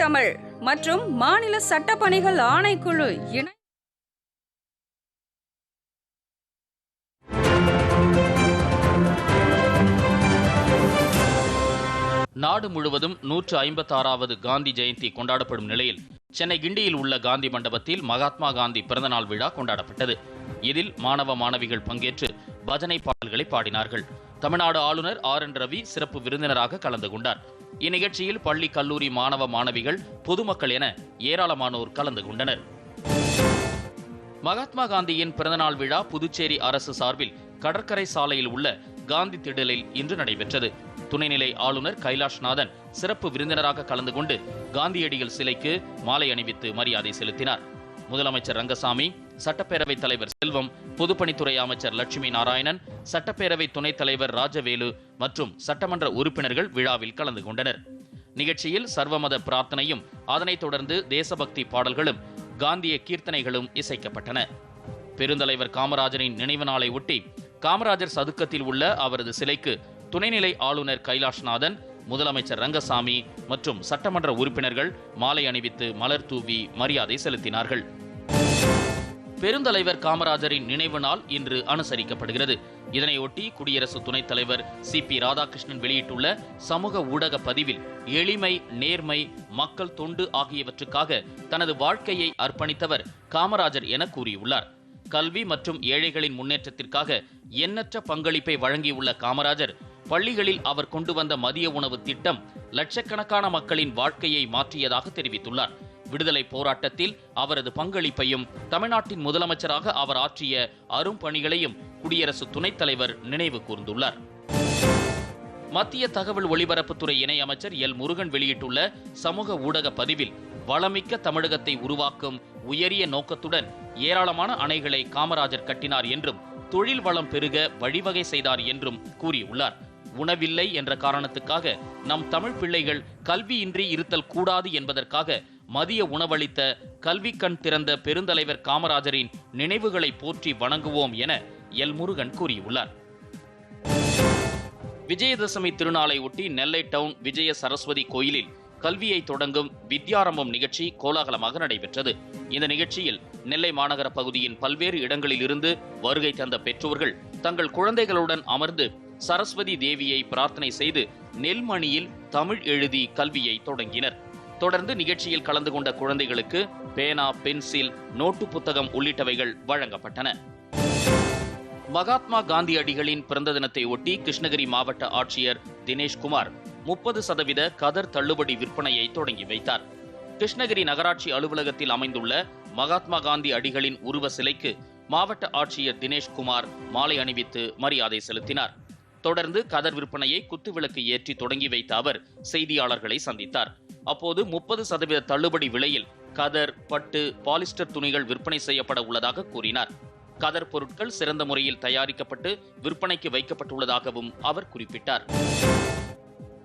தமிழ் மற்றும் மாநில சட்டப்பணிகள் ஆணைக்குழு இணை நாடு முழுவதும் நூற்று ஐம்பத்தாறாவது காந்தி ஜெயந்தி கொண்டாடப்படும் நிலையில் சென்னை கிண்டியில் உள்ள காந்தி மண்டபத்தில் மகாத்மா காந்தி பிறந்தநாள் விழா கொண்டாடப்பட்டது. இதில் மாணவ மாணவிகள் பங்கேற்று பஜனை பாடல்களை பாடினார்கள். தமிழ்நாடு ஆளுநர் ஆர் என் ரவி சிறப்பு விருந்தினராக கலந்து கொண்டார். இந்நிகழ்ச்சியில் பள்ளி கல்லூரி மாணவ மாணவிகள் பொதுமக்கள் என ஏராளமானோர் கலந்து கொண்டனர். மகாத்மா காந்தியின் பிறந்தநாள் விழா புதுச்சேரி அரசு சார்பில் கடற்கரை சாலையில் உள்ள காந்தி திடலில் இன்று நடைபெற்றது. துணைநிலை ஆளுநர் கைலாஷ்நாதன் சிறப்பு விருந்தினராக கலந்து கொண்டு காந்தியடிகள் சிலைக்கு மாலை அணிவித்து மரியாதை செலுத்தினார். முதலமைச்சர் ரங்கசாமி சட்டப்பேரவைத் தலைவர் செல்வம் பொதுப்பணித்துறை அமைச்சர் லட்சுமி நாராயணன் சட்டப்பேரவை துணைத் தலைவர் ராஜவேலு மற்றும் சட்டமன்ற உறுப்பினர்கள் விழாவில் கலந்து கொண்டனர். நிகழ்ச்சியில் சர்வமத பிரார்த்தனையும் அதனைத் தொடர்ந்து தேசபக்தி பாடல்களும் காந்திய கீர்த்தனைகளும் இசைக்கப்பட்டன. பெருந்தலைவர் காமராஜரின் நினைவு நாளை ஒட்டி காமராஜர் சதுக்கத்தில் உள்ள அவரது சிலைக்கு துணைநிலை ஆளுநர் கைலாஷ்நாதன் முதலமைச்சர் ரங்கசாமி மற்றும் சட்டமன்ற உறுப்பினர்கள் மாலை அணிவித்து மலர் தூவி மரியாதை செலுத்தினார்கள். பெருந்தலைவர் காமராஜரின் நினைவு நாள் இன்று அனுசரிக்கப்படுகிறது. இதனையொட்டி குடியரசு துணைத் தலைவர் சி. பி. ராதாகிருஷ்ணன் வெளியிட்டுள்ள சமூக ஊடக பதிவில் எளிமை நேர்மை மக்கள் தொண்டு ஆகியவற்றுக்காக தனது வாழ்க்கையை அர்ப்பணித்தவர் காமராஜர் என கூறியுள்ளார். கல்வி மற்றும் ஏழைகளின் முன்னேற்றத்திற்காக எண்ணற்ற பங்களிப்பை வழங்கியுள்ள காமராஜர் பள்ளிகளில் அவர் கொண்டு வந்த மதிய உணவு திட்டம் லட்சக்கணக்கான மக்களின் வாழ்க்கையை மாற்றியதாக தெரிவித்துள்ளார். விடுதலை போராட்டத்தில் அவரது பங்களிப்பையும் தமிழ்நாட்டின் முதலமைச்சராக அவர் ஆற்றிய அரும் பணிகளையும் குடியரசு துணைத் தலைவர் நினைவு கூர்ந்துள்ளார். மத்திய தகவல் ஒலிபரப்புத்துறை இணை அமைச்சர் எல். முருகன் வெளியிட்டுள்ள சமூக ஊடக பதிவில் வளமிக்க தமிழகத்தை உருவாக்கும் உயரிய நோக்கத்துடன் ஏராளமான அணைகளை காமராஜர் கட்டினார் என்றும் தொழில் வளம் பெருக வழிவகை செய்தார் என்றும் கூறியுள்ளார். உணவில்லை என்ற காரணத்துக்காக நம் தமிழ் பிள்ளைகள் கல்வியின்றி இருத்தல் கூடாது என்பதற்காக மதிய உணவளித்த கல்வி கண் திறந்த பெருந்தலைவர் காமராஜரின் நினைவுகளை போற்றி வணங்குவோம் என எல் முருகன் கூறியுள்ளார். விஜயதசமி திருநாளை ஒட்டி நெல்லை டவுன் விஜய சரஸ்வதி கோயிலில் கல்வியை தொடங்கும் வித்யாரம்பம் நிகழ்ச்சி கோலாகலமாக நடைபெற்றது. இந்த நிகழ்ச்சியில் நெல்லை மாநகர பகுதியின் பல்வேறு இடங்களில் இருந்து வருகை தந்த பெற்றோர்கள் தங்கள் குழந்தைகளுடன் அமர்ந்து சரஸ்வதி தேவியை பிரார்த்தனை செய்து நெல்மணியில் தமிழ் எழுதி கல்வியை தொடங்கினர். தொடர்ந்து நிகழ்ச்சியில் கலந்து கொண்ட குழந்தைகளுக்கு பேனா பென்சில் நோட்டு புத்தகம் உள்ளிட்டவைகள் வழங்கப்பட்டன. மகாத்மா காந்தியடிகளின் பிறந்த தினத்தை ஒட்டி கிருஷ்ணகிரி மாவட்ட ஆட்சியர் தினேஷ்குமார் முப்பது சதவீத கதர் தள்ளுபடி விற்பனையை தொடங்கி வைத்தார். கிருஷ்ணகிரி நகராட்சி அலுவலகத்தில் அமைந்துள்ள மகாத்மா காந்தி அடிகளின் உருவ சிலைக்கு மாவட்ட ஆட்சியர் தினேஷ்குமார் மாலை அணிவித்து மரியாதை செலுத்தினார். தொடர்ந்து கதர் விற்பனையை குத்துவிளக்கு ஏற்றி தொடங்கி வைத்த அவர் செய்தியாளர்களை சந்தித்தார். அப்போது முப்பது சதவீத தள்ளுபடி விலையில் கதர் பட்டு பாலிஸ்டர் துணிகள் விற்பனை செய்யப்பட உள்ளதாக கூறினார். கதர் பொருட்கள் சிறந்த முறையில் தயாரிக்கப்பட்டு விற்பனைக்கு வைக்கப்பட்டுள்ளதாகவும் அவர் குறிப்பிட்டார்.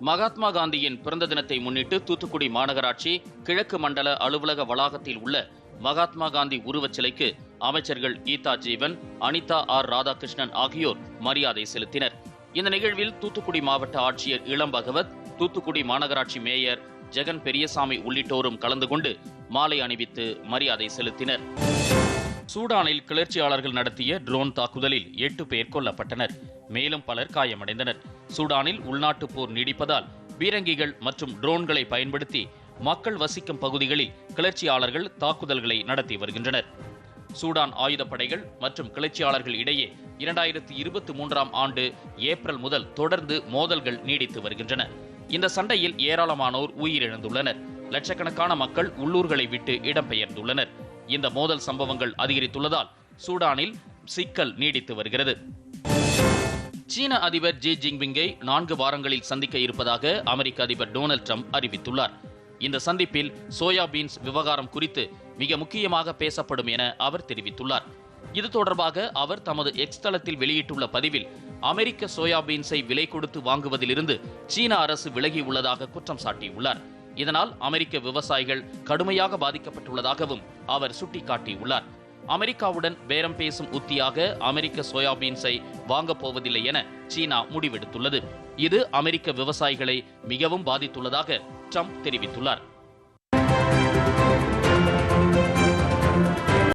மகாத்மா காந்தியின் பிறந்த தினத்தை முன்னிட்டு தூத்துக்குடி மாநகராட்சி கிழக்கு மண்டல அலுவலக வளாகத்தில் உள்ள மகாத்மா காந்தி உருவச் சிலைக்கு அமைச்சர்கள் கீதா ஜீவன் அனிதா ஆர் ராதாகிருஷ்ணன் ஆகியோர் மரியாதை செலுத்தினர். இந்த நிகழ்வில் தூத்துக்குடி மாவட்ட ஆட்சியர் இளம் பகவத் தூத்துக்குடி மாநகராட்சி மேயர் ஜெகன் பெரியசாமி உள்ளிட்டோரும் கலந்து கொண்டு மாலை அணிவித்து மரியாதை செலுத்தினர். சூடானில் கிளர்ச்சியாளர்கள் நடத்திய ட்ரோன் தாக்குதலில் எட்டு பேர் கொல்லப்பட்டனர். மேலும் பலர் காயமடைந்தனர். சூடானில் உள்நாட்டு போர் நீடிப்பதால் பீரங்கிகள் மற்றும் ட்ரோன்களை பயன்படுத்தி மக்கள் வசிக்கும் பகுதிகளில் கிளர்ச்சியாளர்கள் தாக்குதல்களை நடத்தி வருகின்றனர். சூடான் ஆயுதப்படைகள் மற்றும் கிளர்ச்சியாளர்கள் இடையே இரண்டாயிரத்தி இருபத்தி மூன்றாம் ஆண்டு ஏப்ரல் முதல் தொடர்ந்து மோதல்கள் நீடித்து வருகின்றன. இந்த சண்டையில் ஏராளமானோர் உயிரிழந்துள்ளனர். லட்சக்கணக்கான மக்கள் உள்ளூர்களை விட்டு இடம்பெயர்ந்துள்ளனர். இந்த மோதல் சம்பவங்கள் அதிகரித்துள்ளதால் சூடானில் சிக்கல் நீடித்து வருகிறது. சீன அதிபர் ஜி ஜின்பிங்கை நான்கு வாரங்களில் சந்திக்க இருப்பதாக அமெரிக்க அதிபர் டொனால்ட் ட்ரம்ப் அறிவித்துள்ளார். இந்த சந்திப்பில் சோயா பீன்ஸ் விவகாரம் குறித்து மிக முக்கியமாக பேசப்படும் என அவர் தெரிவித்துள்ளார். இது தொடர்பாக அவர் தமது எக்ஸ் தளத்தில் வெளியிட்டுள்ள பதிவில் அமெரிக்க சோயாபீன்ஸை விலை கொடுத்து வாங்குவதிலிருந்து சீன அரசு விலகியுள்ளதாக குற்றம் சாட்டியுள்ளார். இதனால் அமெரிக்க விவசாயிகள் கடுமையாக பாதிக்கப்பட்டுள்ளதாகவும் அவர் சுட்டிக்காட்டியுள்ளார். அமெரிக்காவுடன் பேரம் பேசும் உத்தியாக அமெரிக்க சோயாபீன்ஸை வாங்கப் போவதில்லை என சீனா முடிவெடுத்துள்ளது. இது அமெரிக்க விவசாயிகளை மிகவும் பாதித்துள்ளதாக ட்ரம்ப் தெரிவித்துள்ளார்.